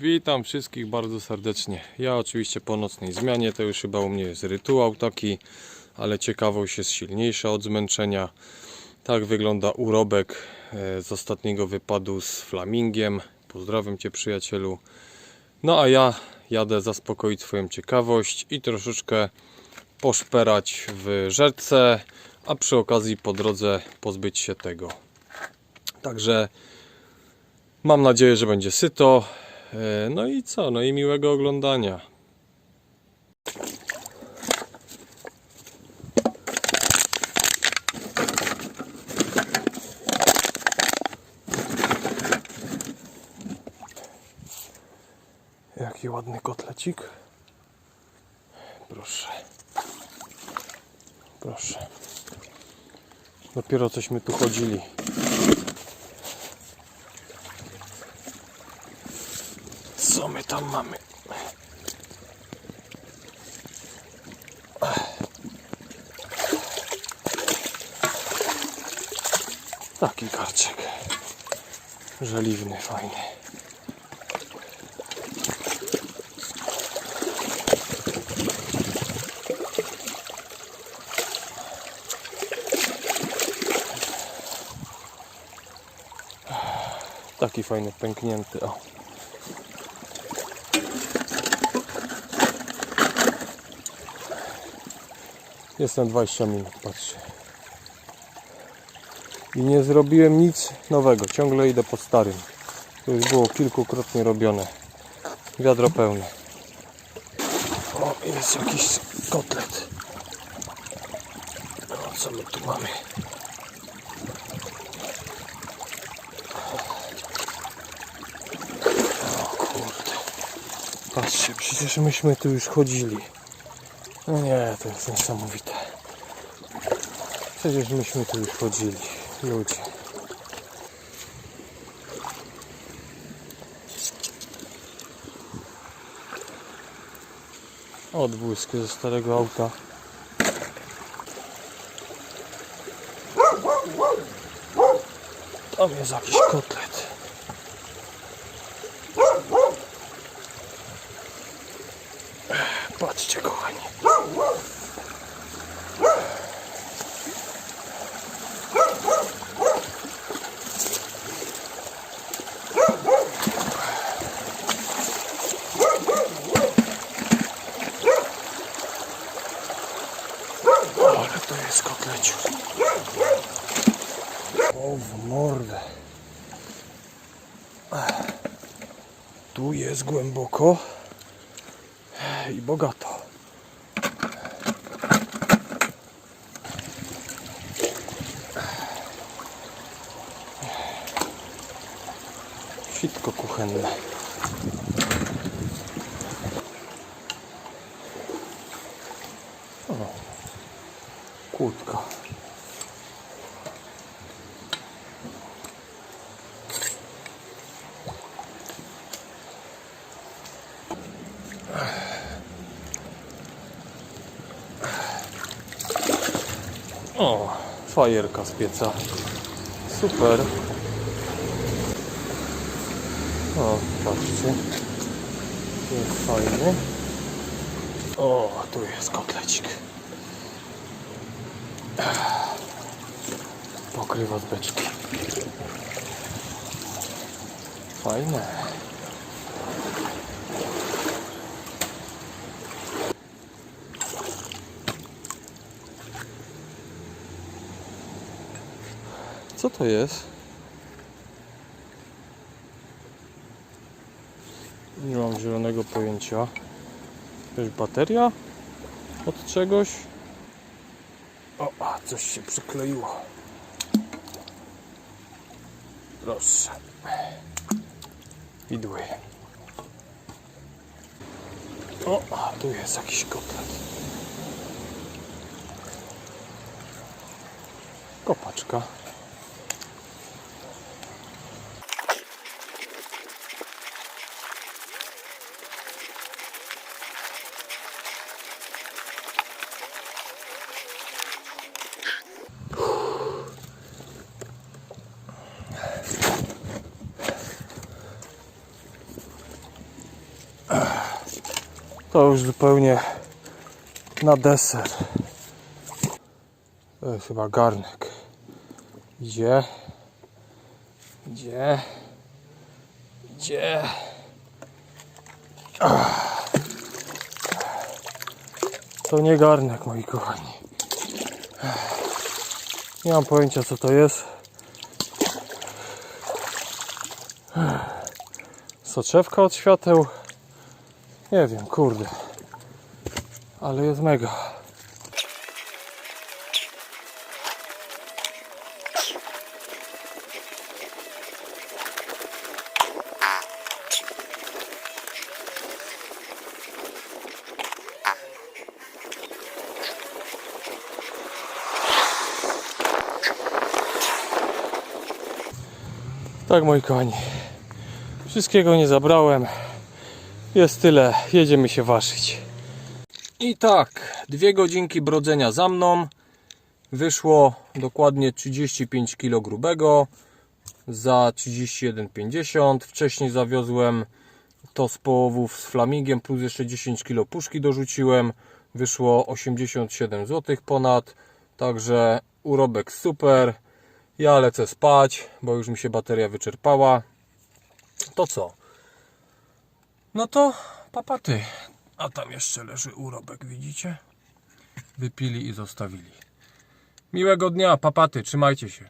Witam wszystkich bardzo serdecznie. Ja oczywiście po nocnej zmianie, to już chyba u mnie jest rytuał taki, ale ciekawość jest silniejsza od zmęczenia. Tak wygląda urobek e, z ostatniego wypadu z flamingiem. Pozdrawiam Cię przyjacielu. No a ja jadę zaspokoić swoją ciekawość i troszeczkę poszperać w rzece, a przy okazji po drodze pozbyć się tego. Także mam nadzieję, że będzie syto. E, No i co? No i miłego oglądania. Jaki ładny kotlecik. Proszę. Proszę. Dopiero cośmy tu chodzili. Co my tam mamy? Taki karczek. Żeliwny, fajny. Taki fajny, pęknięty. O. Jestem 20 minut, patrzcie. I nie zrobiłem nic nowego. Ciągle idę po starym. To już było kilkukrotnie robione. Wiadro pełne. O, jest jakiś kotlet. O, co my tu mamy? O kurde. Patrzcie, przecież myśmy tu już chodzili. No nie, to jest niesamowite. Przecież myśmy tu już chodzili. Ludzie. Odbłysk ze starego auta. Tam jest jakiś kotlet. Patrzcie kochani. Ale kotleciu. O w mordę. Tu jest głęboko i bogato. Sitko kuchenne. O, kłódka. O, fajerka z pieca. Super. O, patrzcie. Jest fajny. O, tu jest kotlecik. Pokrywa z beczki. Fajne. Co to jest? Nie mam zielonego pojęcia. Jakaś bateria? Od czegoś? O, coś się przykleiło. Proszę. Widły. O, tu jest jakiś kotlet. Kopaczka. To już zupełnie na deser. To jest chyba garnek. Idzie. Idzie. Idzie. To nie garnek, moi kochani. Nie mam pojęcia co to jest. Soczewka od świateł. Nie wiem, kurde. Ale jest mega. Tak, moi kochani. Wszystkiego nie zabrałem. Jest tyle. Jedziemy się ważyć. I tak, dwie godzinki brodzenia za mną. Wyszło dokładnie 35 kg grubego za 31,50. Wcześniej zawiozłem to z połowów z flamingiem, plus jeszcze 10 kg puszki dorzuciłem. Wyszło 87 zł ponad. Także urobek super. Ja lecę spać, bo już mi się bateria wyczerpała. To co? No to papaty. A tam jeszcze leży urobek, widzicie? Wypili i zostawili. Miłego dnia, papaty, trzymajcie się.